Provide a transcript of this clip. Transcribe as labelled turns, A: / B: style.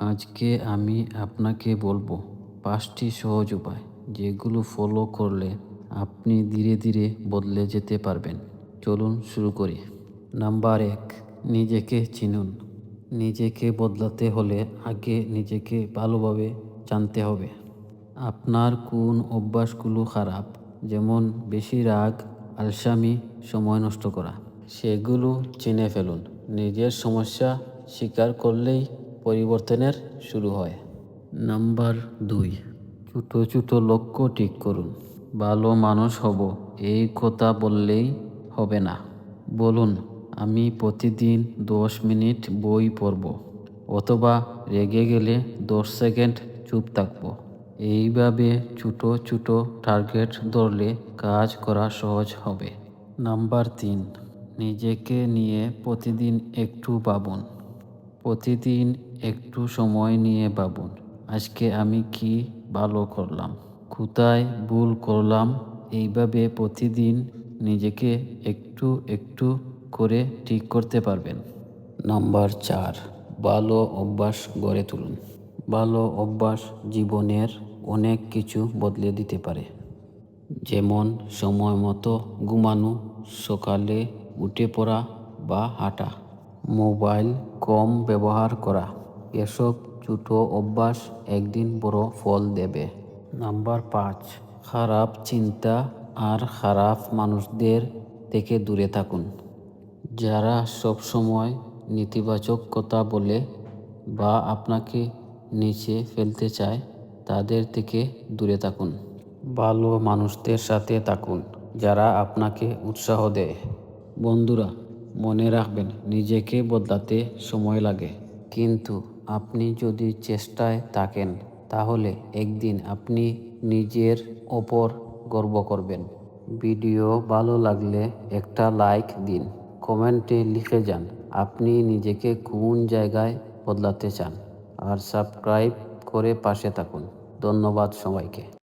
A: আজকে আমি আপনাকে বলব পাঁচটি সহজ উপায় যেগুলো ফলো করলে আপনি ধীরে ধীরে বদলে যেতে পারবেন। চলুন শুরু করি। নাম্বার এক, নিজেকে চিনুন। নিজেকে বদলাতে হলে আগে নিজেকে ভালোভাবে জানতে হবে। আপনার কোন অভ্যাসগুলো খারাপ? যেমন বেশি রাগ, আলসামি, সময় নষ্ট করা। সেগুলো চিনে ফেলুন। নিজের সমস্যা স্বীকার করলেই পরিবর্তনের শুরু হয়। নাম্বার দুই, ছোটো ছোটো লক্ষ্য ঠিক করুন। ভালো মানুষ হব, এই কথা বললেই হবে না। বলুন, আমি প্রতিদিন দশ মিনিট বই পড়ব অথবা রেগে গেলে দশ সেকেন্ড চুপ থাকব। এইভাবে ছোটো ছোটো টার্গেট ধরলে কাজ করা সহজ হবে। নাম্বার তিন, নিজেকে নিয়ে প্রতিদিন একটু ভাবুন। প্রতিদিন একটু সময় নিয়ে ভাবুন, আজকে আমি কি ভালো করলাম? কোথায় ভুল করলাম? এইভাবে প্রতিদিন নিজেকে একটু একটু করে ঠিক করতে পারবেন। নাম্বার চার, ভালো অভ্যাস গড়ে তুলুন। ভালো অভ্যাস জীবনের অনেক কিছু বদলে দিতে পারে। যেমন সময় মতো ঘুমানো, সকালে উঠে পড়া বা হাঁটা। মোবাইল কম ব্যবহার করা। এসব ছোটো অভ্যাস একদিন বড় ফল দেবে। নাম্বার পাঁচ, খারাপ চিন্তা আর খারাপ মানুষদের থেকে দূরে থাকুন। যারা সব সময় নেতিবাচক কথা বলে বা আপনাকে নিচে ফেলতে চায়, তাদের থেকে দূরে থাকুন। ভালো মানুষদের সাথে থাকুন, যারা আপনাকে উৎসাহ দেয়। বন্ধুরা মনে রাখবেন, নিজেকে বদলাতে সময় লাগে। কিন্তু আপনি যদি চেষ্টায় থাকেন, তাহলে একদিন আপনি নিজের ওপর গর্ব করবেন। ভিডিও ভালো লাগলে একটা লাইক দিন, কমেন্টে লিখে যান, আপনি নিজেকে কোন জায়গায় বদলাতে চান। আর সাবস্ক্রাইব করে পাশে থাকুন। ধন্যবাদ সবাইকে।